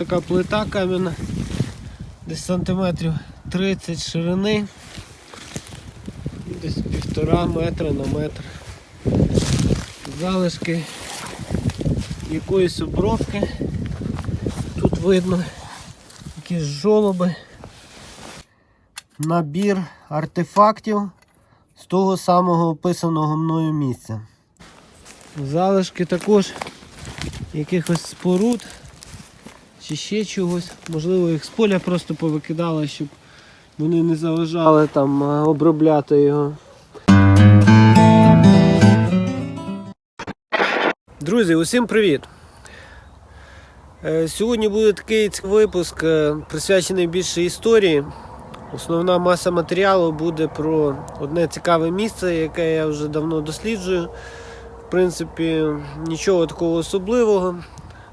така плита кам'яна, десь сантиметрів 30 ширини, десь півтора метра на метр. Залишки якоїсь обробки. Тут видно якісь жолоби, набір артефактів з того самого описаного мною місця. Залишки також якихось споруд чи ще чогось. Можливо, їх з поля просто повикидали, щоб вони не заважали там обробляти його. Друзі, усім привіт! Е, Сьогодні буде такий випуск, е, присвячений більше історії. Основна маса матеріалу буде про одне цікаве місце, яке я вже давно досліджую. В принципі, нічого такого особливого.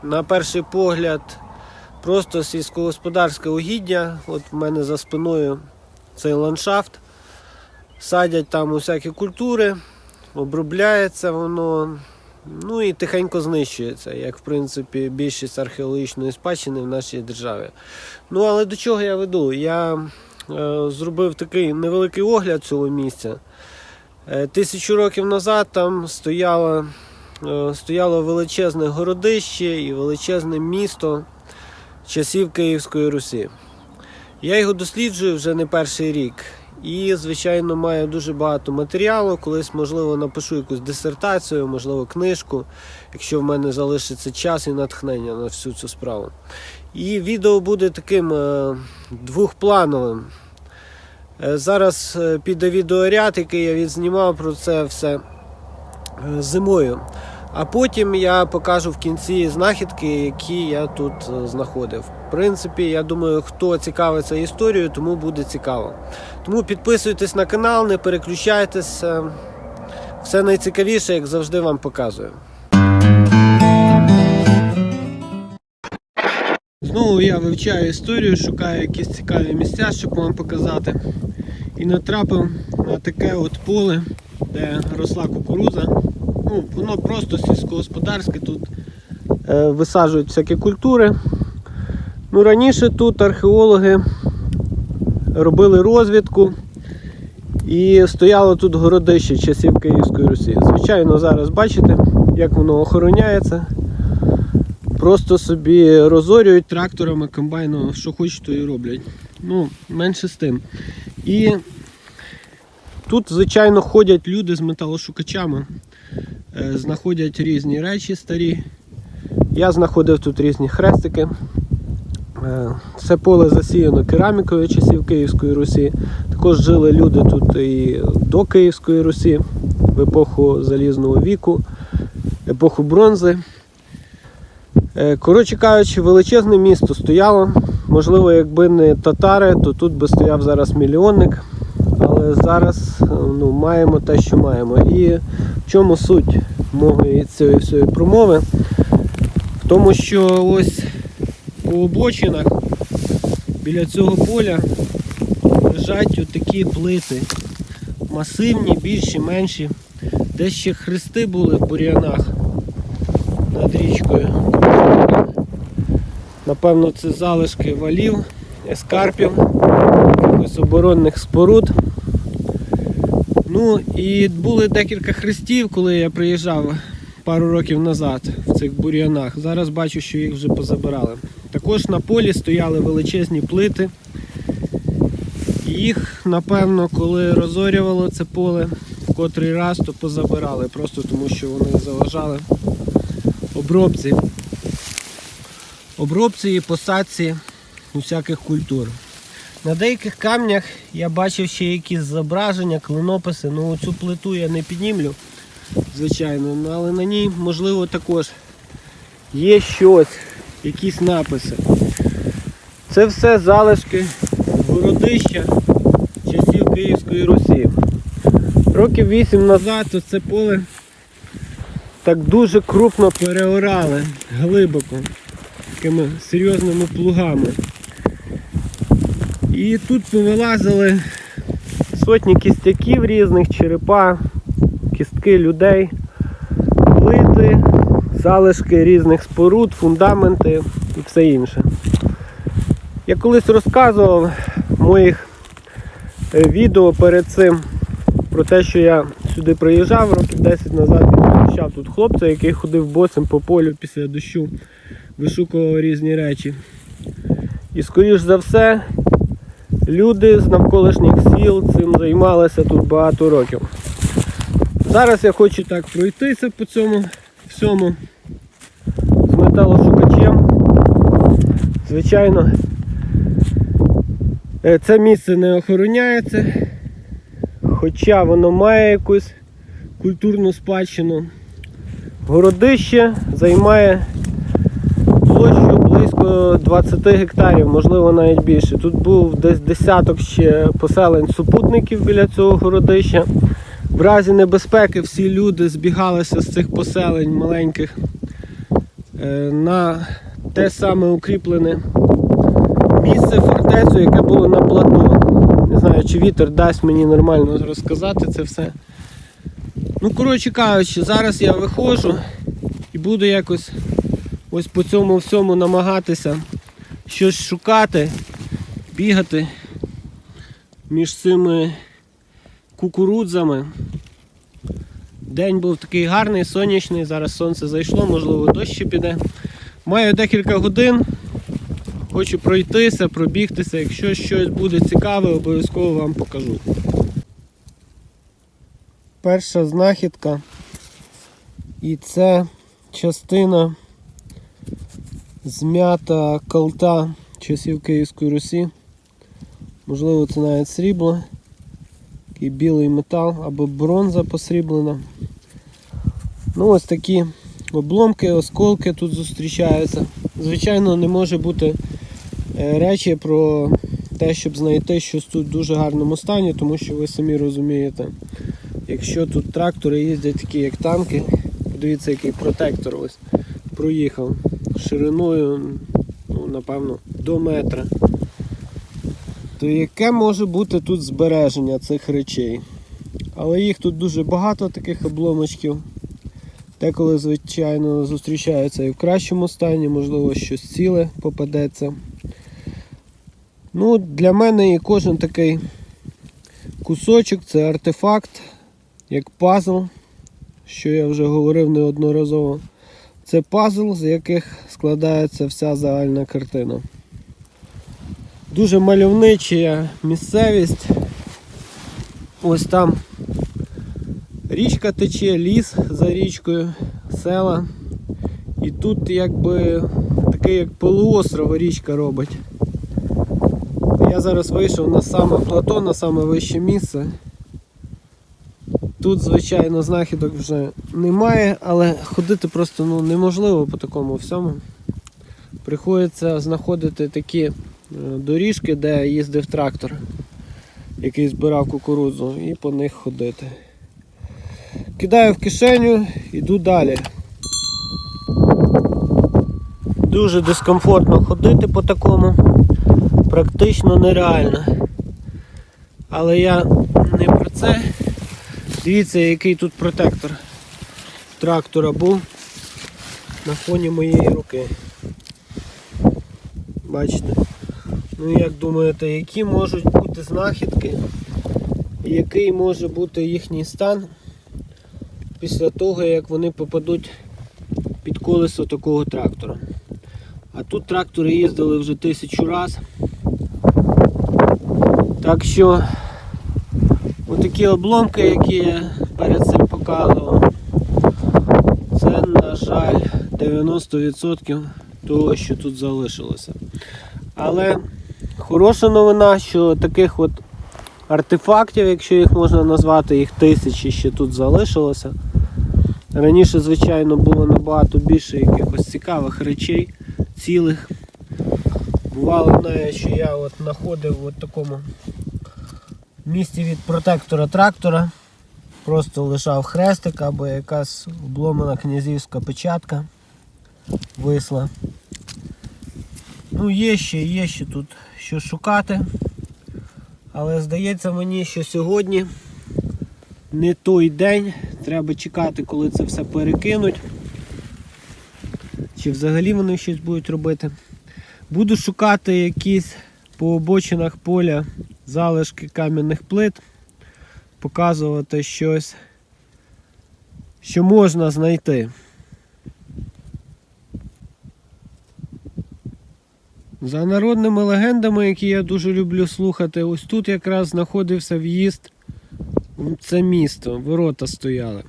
На перший погляд, просто сільськогосподарське угіддя. От в мене за спиною цей ландшафт. Садять там усякі культури, обробляється воно. Ну і тихенько знищується, як в принципі більшість археологічної спадщини в нашій державі. Ну але до чого я веду? Я е, зробив такий невеликий огляд цього місця. Е, Тисячу років назад там стояло, е, стояло величезне городище і величезне місто часів Київської Русі. Я його досліджую вже не перший рік. І, звичайно, маю дуже багато матеріалу. Колись, можливо, напишу якусь дисертацію, можливо, книжку, якщо в мене залишиться час і натхнення на всю цю справу. І відео буде таким е, двохплановим. Е, Зараз е, піде відеоряд, який я відзнімав про це все зимою. А потім я покажу в кінці знахідки, які я тут е, знаходив. В принципі, я думаю, хто цікавиться історією, тому буде цікаво. Тому підписуйтесь на канал, не переключайтесь. е, Все найцікавіше, як завжди, вам показую. Знову я вивчаю історію, шукаю якісь цікаві місця, щоб вам показати. І натрапив на таке от поле, де росла кукуруза. Ну, воно просто сільськогосподарське, тут е, висаджують всякі культури. Ну, раніше тут археологи робили розвідку і стояло тут городище часів Київської Русі. Звичайно, зараз бачите, як воно охороняється. Просто собі розорюють тракторами, комбайном, що хочуть, то і роблять. Ну, менше з тим. І тут, звичайно, ходять люди з металошукачами, знаходять різні речі старі. Я знаходив тут різні хрестики. Е, Це поле засіяно керамікою часів Київської Русі. Також жили люди тут і до Київської Русі, в епоху Залізного віку, епоху бронзи. Е, Коротше кажучи, величезне місто стояло. Можливо, якби не татари, то тут би стояв зараз мільйонник. Але зараз е, ну, маємо те, що маємо. І в чому суть моєї цієї всієї промови? В тому, що ось по обочинах біля цього поля лежать отакі плити. Масивні, більші, менші. Де ще хрести були в бур'янах над річкою. Напевно, це залишки валів, ескарпів, якихось оборонних споруд. Ну і були декілька хрестів, коли я приїжджав пару років назад в цих бур'янах. Зараз бачу, що їх вже позабирали. Також на полі стояли величезні плити. Їх, напевно, коли розорювало це поле в котрий раз, то позабирали, просто тому що вони заважали обробці. Обробці і посадці усяких культур. На деяких камнях я бачив ще якісь зображення, клинописи. Ну цю плиту я не піднімлю, звичайно, але на ній можливо також є щось, якісь написи. Це все залишки городища часів Київської Русі. Років 8 назад це поле так дуже крупно переорали глибоко, такими серйозними плугами. І тут повилазили сотні кістяків різних, черепа, кістки людей, плити, залишки різних споруд, фундаменти і все інше. Я колись розказував в моїх е, відео перед цим про те, що я сюди приїжджав років 10 назад і зустрічав тут хлопця, який ходив босим по полю після дощу, вишукував різні речі. І скоріш за все, люди з навколишніх сіл цим займалися тут багато років. Зараз я хочу так пройтися по цьому всьому з металошукачем. Звичайно, е, це місце не охороняється, хоча воно має якусь культурну спадщину. Городище займає близько 20 гектарів, можливо навіть більше. Тут був десь десяток ще поселень супутників біля цього городища. В разі небезпеки всі люди збігалися з цих поселень маленьких е, на те саме укріплене місце фортецю, яке було на плато. Не знаю, чи вітер дасть мені нормально розказати це все. Ну, коротше кажучи, зараз я виходжу і буду якось ось по цьому всьому намагатися щось шукати, бігати між цими кукурудзами. День був такий гарний, сонячний, зараз сонце зайшло, можливо, дощ ще піде. Маю декілька годин. Хочу пройтися, пробігтися. Якщо щось буде цікаве, обов'язково вам покажу. Перша знахідка. І це частина зм'ята колта часів Київської Русі. Можливо, це навіть срібло. Такий білий метал або бронза посріблена. Ну, ось такі обломки, осколки тут зустрічаються. Звичайно, не може бути е, речі про те, щоб знайти щось тут в дуже гарному стані, тому що ви самі розумієте, якщо тут трактори їздять такі, як танки, подивіться, який протектор ось проїхав шириною, ну, напевно, до метра. То яке може бути тут збереження цих речей? Але їх тут дуже багато таких обломочків. Деколи, звичайно, зустрічаються і в кращому стані, можливо, щось ціле попадеться. Ну, Для мене і кожен такий кусочок це артефакт, як пазл, що я вже говорив неодноразово. Це пазл, з яких складається вся загальна картина. Дуже мальовнича місцевість. Ось там річка тече, ліс за річкою, села. І тут якби такий як полуостров річка робить. Я зараз вийшов на саме плато, на саме вище місце. Тут, звичайно, знахідок вже немає, але ходити просто ну, неможливо по такому всьому. Приходиться знаходити такі е, доріжки, де їздив трактор, який збирав кукурудзу, і по них ходити. Кидаю в кишеню, йду далі. Дуже дискомфортно ходити по такому, практично нереально. Але я не про це. Дивіться, який тут протектор трактора був на фоні моєї руки. Бачите? Ну як думаєте, які можуть бути знахідки, який може бути їхній стан після того, як вони попадуть під колесо такого трактора? А тут трактори їздили вже тисячу раз. Так що отакі обломки, які я перед цим показував, це, на жаль, 90% того, що тут залишилося. Але хороша новина, що таких от артефактів, якщо їх можна назвати, їх тисячі ще тут залишилося. Раніше, звичайно, було набагато більше якихось цікавих речей, цілих. Бувало навіть, що я от знаходив в от такому місці від протектора трактора. Просто лежав хрестик або якась обломана князівська печатка висла. Ну, є ще, є ще тут що шукати. Але здається мені, що сьогодні не той день. Треба чекати, коли це все перекинуть. Чи взагалі вони щось будуть робити. Буду шукати якісь по обочинах поля залишки кам'яних плит, показувати щось, що можна знайти. За народними легендами, які я дуже люблю слухати, ось тут якраз знаходився в'їзд в це місто, ворота стояли.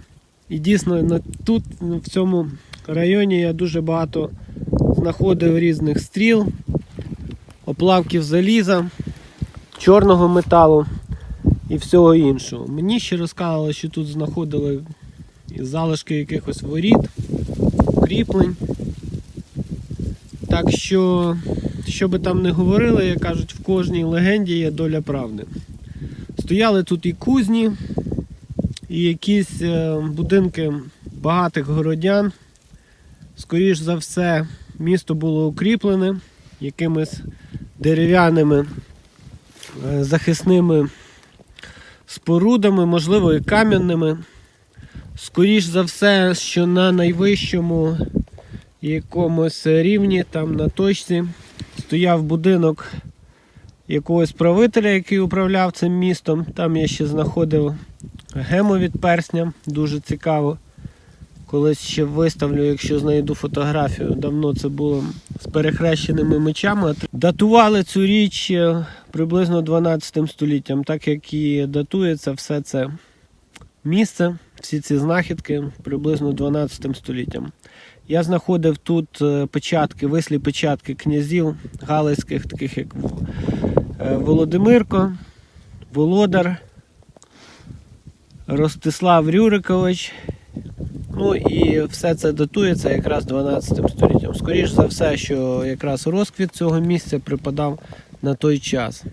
І дійсно тут, в цьому районі, я дуже багато знаходив різних стріл, оплавків заліза, чорного металу і всього іншого. Мені ще розказали, що тут знаходили залишки якихось воріт, кріплень. Так що, що би там не говорили, як кажуть, в кожній легенді є доля правди. Стояли тут і кузні, і якісь е, будинки багатих городян. Скоріш за все, місто було укріплене якимись дерев'яними захисними спорудами, можливо, і кам'яними. Скоріш за все, що на найвищому якомусь рівні, там на точці, стояв будинок якогось правителя, який управляв цим містом. Там я ще знаходив гему від персня, дуже цікаво. Колись ще виставлю, якщо знайду фотографію. Давно це було з перехрещеними мечами. Датували цю річ е, приблизно 12 століттям, так як і датується все це місце, всі ці знахідки приблизно 12 століттям. Я знаходив тут е, печатки, вислі печатки князів галицьких, таких як е, Володимирко, Володар, Ростислав Рюрикович. Ну і все це датується якраз 12 століттям. Скоріше за все, що якраз розквіт цього місця припадав на той час.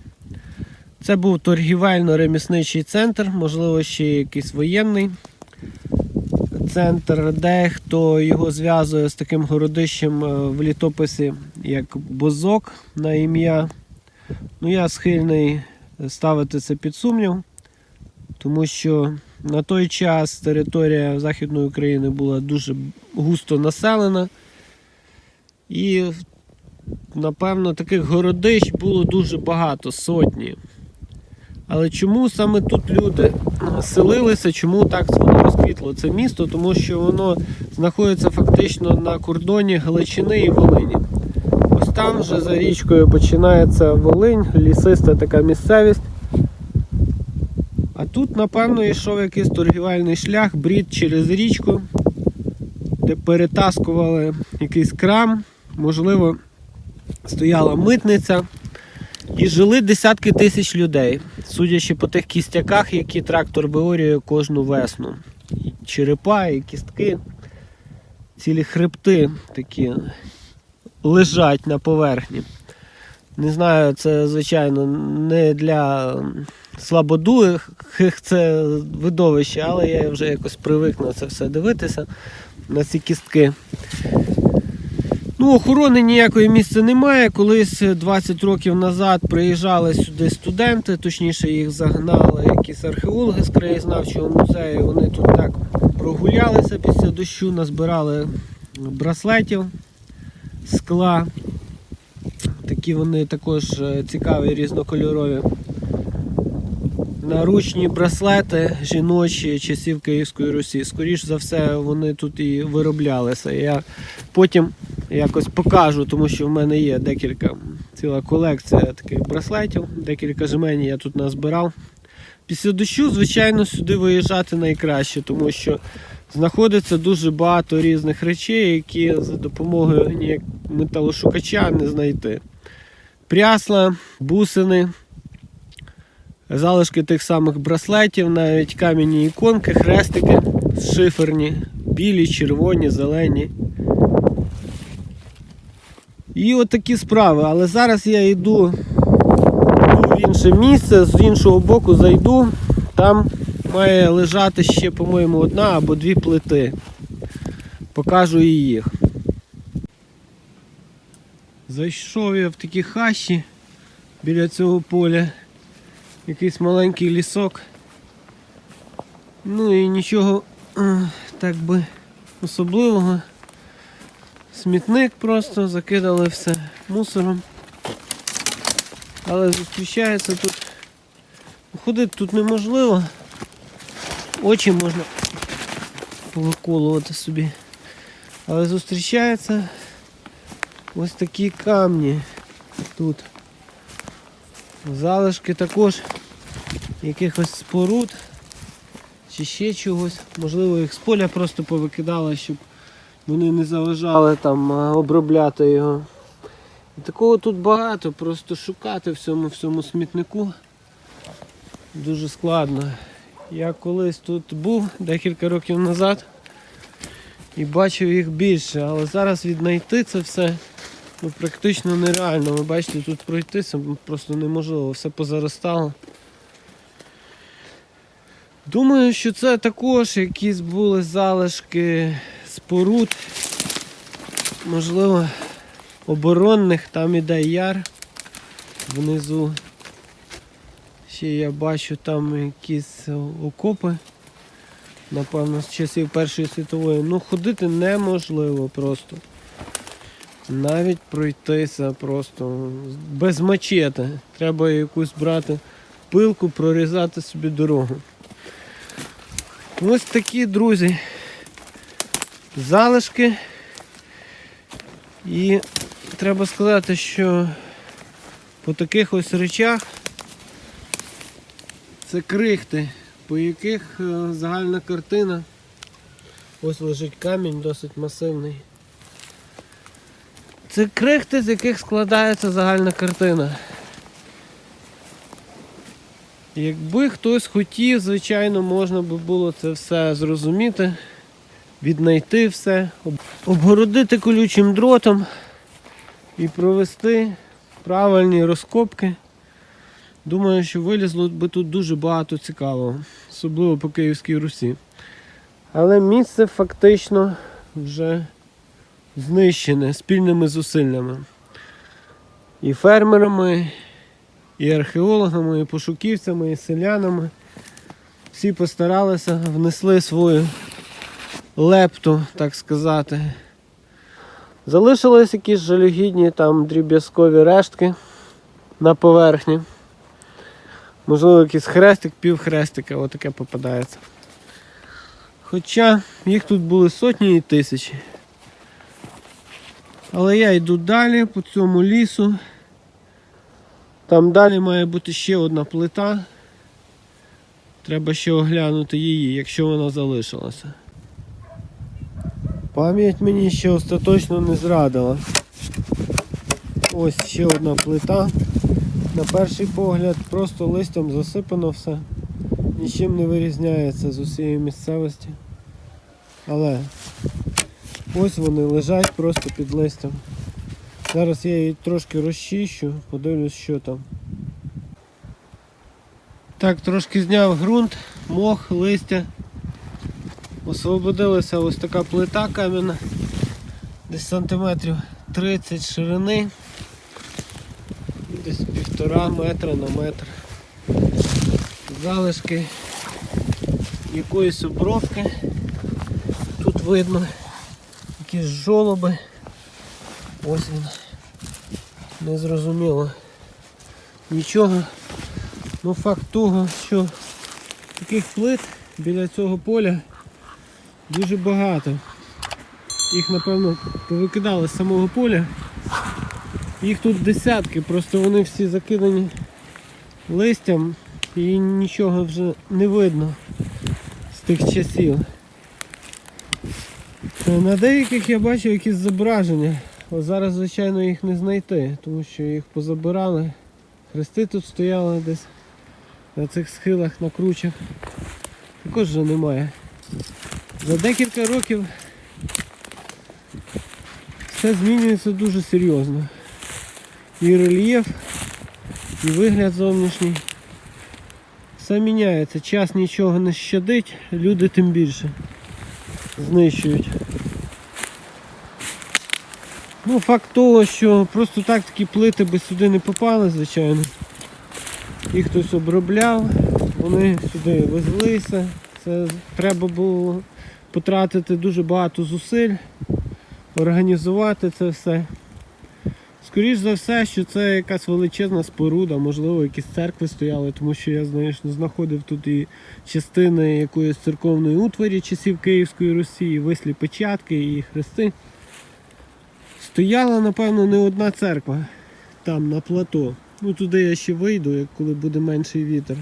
Це був торгівельно-ремісничий центр, можливо, ще якийсь воєнний центр. Дехто його зв'язує з таким городищем е, в літописі, як Бозок на ім'я. Ну, я схильний ставити це під сумнів, тому що на той час територія Західної України була дуже густо населена. І, напевно, таких городищ було дуже багато, сотні. Але чому саме тут люди селилися, чому так воно розквітло це місто? Тому що воно знаходиться фактично на кордоні Галичини і Волині. Ось там вже за річкою починається Волинь, лісиста така місцевість. А тут, напевно, йшов якийсь торгівельний шлях, брід через річку, де перетаскували якийсь крам, можливо, стояла митниця. І жили десятки тисяч людей, судячи по тих кістяках, які трактор виорює кожну весну. І черепа, і кістки, цілі хребти такі лежать на поверхні. Не знаю, це, звичайно, не для слабодух це видовище, але я вже якось привик на це все дивитися, на ці кістки. Ну, охорони ніякої місця немає. Колись 20 років назад приїжджали сюди студенти, точніше їх загнали якісь археологи з краєзнавчого музею. Вони тут так прогулялися після дощу, назбирали браслетів скла. Такі вони також е, цікаві, різнокольорові. Наручні браслети жіночі часів Київської Русі. Скоріш за все, вони тут і вироблялися. Я потім якось покажу, тому що в мене є декілька ціла колекція таких браслетів, декілька жмень я тут назбирав. Після дощу, звичайно, сюди виїжджати найкраще, тому що знаходиться дуже багато різних речей, які за допомогою ніяк металошукача не знайти. Прясла, бусини, залишки тих самих браслетів, навіть кам'яні іконки, хрестики шиферні, білі, червоні, зелені. І от такі справи. Але зараз я йду в інше місце, з іншого боку зайду, там має лежати ще, по-моєму, одна або дві плити. Покажу і їх. Зайшов я в такі хащі біля цього поля. Якийсь маленький лісок. Ну і нічого так би особливого. Смітник просто, закидали все мусором. Але зустрічається тут. Ходити тут неможливо. Очі можна повиколувати собі. Але зустрічаються ось такі камні тут. Залишки також якихось споруд чи ще чогось. Можливо, їх з поля просто повикидали, щоб вони не заважали там обробляти його. І такого тут багато, просто шукати в цьому всьому смітнику дуже складно. Я колись тут був декілька років назад і бачив їх більше, але зараз віднайти це все ну, практично нереально. Ви бачите, тут пройти це просто неможливо, все позаростало. Думаю, що це також якісь були залишки споруд, можливо, оборонних, там іде яр внизу. Ще я бачу там якісь окопи. Напевно, з часів Першої світової. Ну, ходити неможливо просто. Навіть пройтися просто без мачети. Треба якусь брати пилку, прорізати собі дорогу. Ось такі, друзі, залишки. І треба сказати, що по таких ось речах це крихти, по яких е, загальна картина. Ось лежить камінь досить масивний. Це крихти, з яких складається загальна картина. Якби хтось хотів, звичайно, можна би було це все зрозуміти, віднайти все, обгородити колючим дротом і провести правильні розкопки. Думаю, що вилізло би тут дуже багато цікавого, особливо по Київській Русі. Але місце фактично вже знищене спільними зусиллями. І фермерами, і археологами, і пошуківцями, і селянами. Всі постаралися, внесли свою лепту, так сказати. Залишились якісь жалюгідні там дріб'язкові рештки на поверхні. Можливо, якийсь хрестик, півхрестика, отаке попадається. Хоча їх тут були сотні і тисячі. Але я йду далі по цьому лісу. Там далі має бути ще одна плита. Треба ще оглянути її, якщо вона залишилася. Пам'ять мені ще остаточно не зрадила. Ось ще одна плита. На перший погляд просто листям засипано все. Нічим не вирізняється з усієї місцевості. Але ось вони лежать просто під листям. Зараз я її трошки розчищу, подивлюсь, що там. Так, трошки зняв ґрунт, мох, листя. Освободилася ось така плита кам'яна, десь сантиметрів 30 ширини, десь півтора метра на метр. Залишки якоїсь обробки. Тут видно якісь жолоби. Ось він. Незрозуміло. Нічого. Ну факт того, що таких плит біля цього поля дуже багато. Їх напевно повикидали з самого поля. Їх тут десятки, просто вони всі закидані листям і нічого вже не видно з тих часів. Е, На деяких я бачив якісь зображення. От зараз, звичайно, їх не знайти, тому що їх позабирали. Хрести тут стояли десь на цих схилах, на кручах. Також вже немає. За декілька років все змінюється дуже серйозно. І рельєф, і вигляд зовнішній. Все міняється. Час нічого не щадить, люди тим більше знищують. Ну, факт того, що просто так такі плити би сюди не попали, звичайно. Їх хтось обробляв, вони сюди везлися. Це треба було потратити дуже багато зусиль, організувати це все. Скоріш за все, що це якась величезна споруда, можливо, якісь церкви стояли, тому що я знаєш, знаходив тут і частини якоїсь церковної утварі часів Київської Росії, вислі печатки і хрести. Стояла, напевно, не одна церква там на плато. Ну туди я ще вийду, як коли буде менший вітер.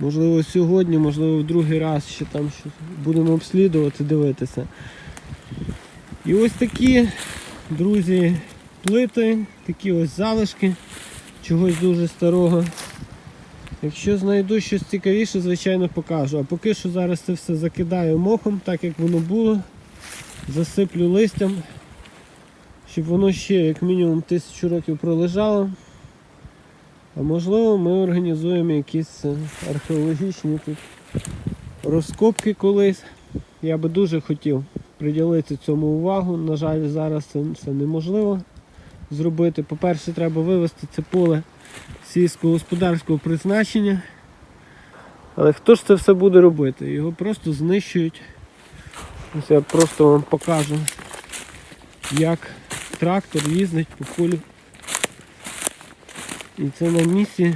Можливо, сьогодні, можливо, в другий раз ще там щось будемо обслідувати, дивитися. І ось такі, друзі, плити, такі ось залишки чогось дуже старого. Якщо знайду щось цікавіше, звичайно покажу. А поки що зараз це все закидаю мохом, так як воно було. Засиплю листям, щоб воно ще як мінімум тисячу років пролежало. А можливо ми організуємо якісь е, археологічні тут розкопки колись. Я би дуже хотів приділити цьому увагу. На жаль, зараз це, це неможливо зробити. По-перше, треба вивести це поле сільськогосподарського призначення. Але хто ж це все буде робити? Його просто знищують. Ось я просто вам покажу, як трактор їздить по полю. І це на місці,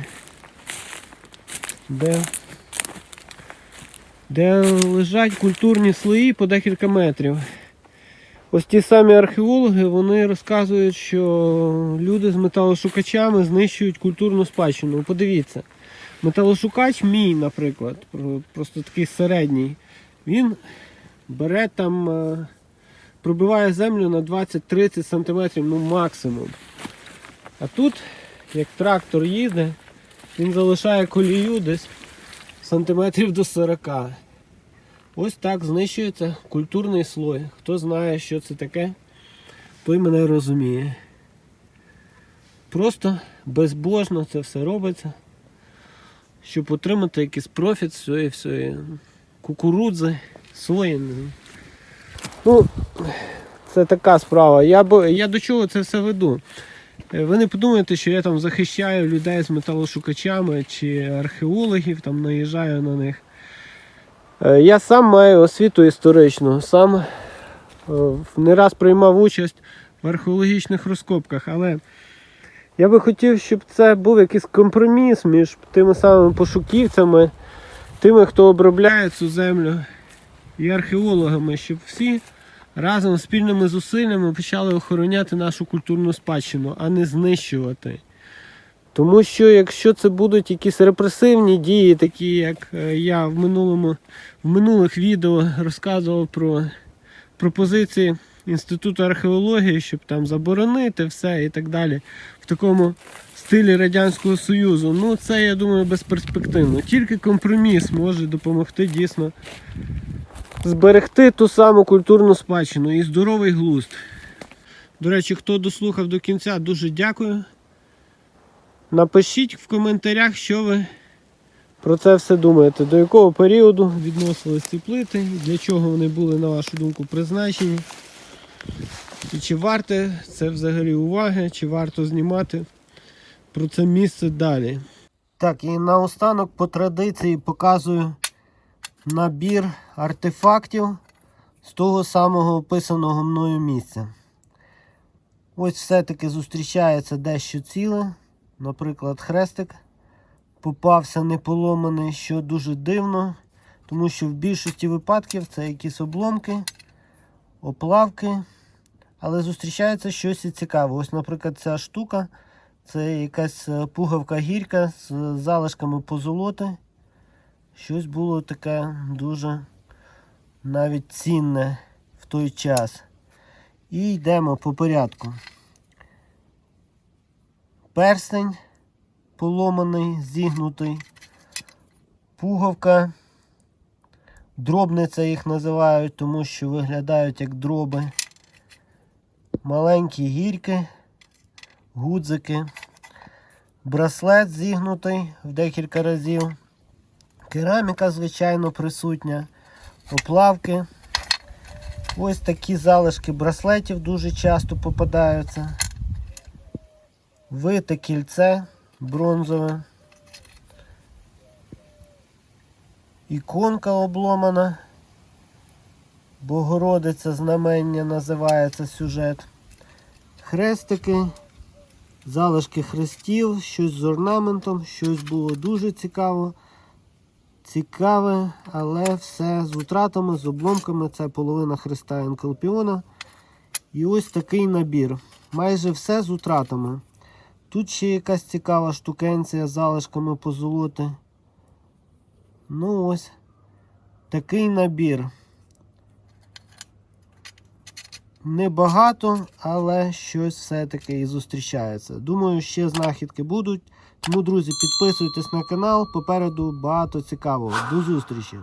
де, де лежать культурні слої по декілька метрів. Ось ті самі археологи вони розказують, що люди з металошукачами знищують культурну спадщину. Подивіться, металошукач мій, наприклад, просто такий середній, він бере там, е, пробиває землю на 20-30 см, ну максимум. А тут, як трактор їде, він залишає колію десь сантиметрів до 40. Ось так знищується культурний слой. Хто знає, що це таке, той мене розуміє. Просто безбожно це все робиться, щоб отримати якийсь профіт з всієї кукурудзи, сої. Ну, це така справа. Я, я до чого це все веду? Е, Ви не подумайте, що я там захищаю людей з металошукачами чи археологів, там наїжджаю на них. Е, Я сам маю освіту історичну, сам е, не раз приймав участь в археологічних розкопках, але я би хотів, щоб це був якийсь компроміс між тими самими пошуківцями, тими, хто обробляє цю землю, і археологами, щоб всі разом спільними зусиллями почали охороняти нашу культурну спадщину, а не знищувати. Тому що якщо це будуть якісь репресивні дії, такі як е, я в минулому в минулих відео розказував про пропозиції Інституту археології, щоб там заборонити все і так далі, в такому стилі Радянського Союзу, ну це я думаю безперспективно. Тільки компроміс може допомогти дійсно зберегти ту саму культурну спадщину і здоровий глузд. До речі, хто дослухав до кінця, дуже дякую. Напишіть в коментарях, що ви про це все думаєте, до якого періоду відносились ці плити, для чого вони були, на вашу думку, призначені. І чи варте це взагалі уваги, чи варто знімати про це місце далі. Так, і наостанок по традиції показую набір артефактів з того самого описаного мною місця. Ось все-таки зустрічається дещо ціле. Наприклад, хрестик попався неполоманий, що дуже дивно, тому що в більшості випадків це якісь обломки, оплавки, але зустрічається щось і цікаве. Ось, наприклад, ця штука це якась е, пугавка гірка з залишками позолоти. Щось було таке дуже навіть цінне в той час. І йдемо по порядку. Перстень поломаний, зігнутий, пуговка, дробниця їх називають, тому що виглядають як дроби. Маленькі гірки, гудзики, браслет зігнутий в декілька разів. Кераміка, звичайно, присутня, оплавки. Ось такі залишки браслетів дуже часто попадаються. Вите кільце бронзове. Іконка обломана. Богородиця знамення називається сюжет. Хрестики, залишки хрестів, щось з орнаментом, щось було дуже цікаво. Цікаве, але все з утратами, з обломками. Це половина хреста Енкелпіона. І ось такий набір. Майже все з утратами. Тут ще якась цікава штукенція з залишками позолоти. Ну ось такий набір. Небагато, але щось все-таки і зустрічається. Думаю, ще знахідки будуть. Тому, друзі, підписуйтесь на канал. Попереду багато цікавого. До зустрічі!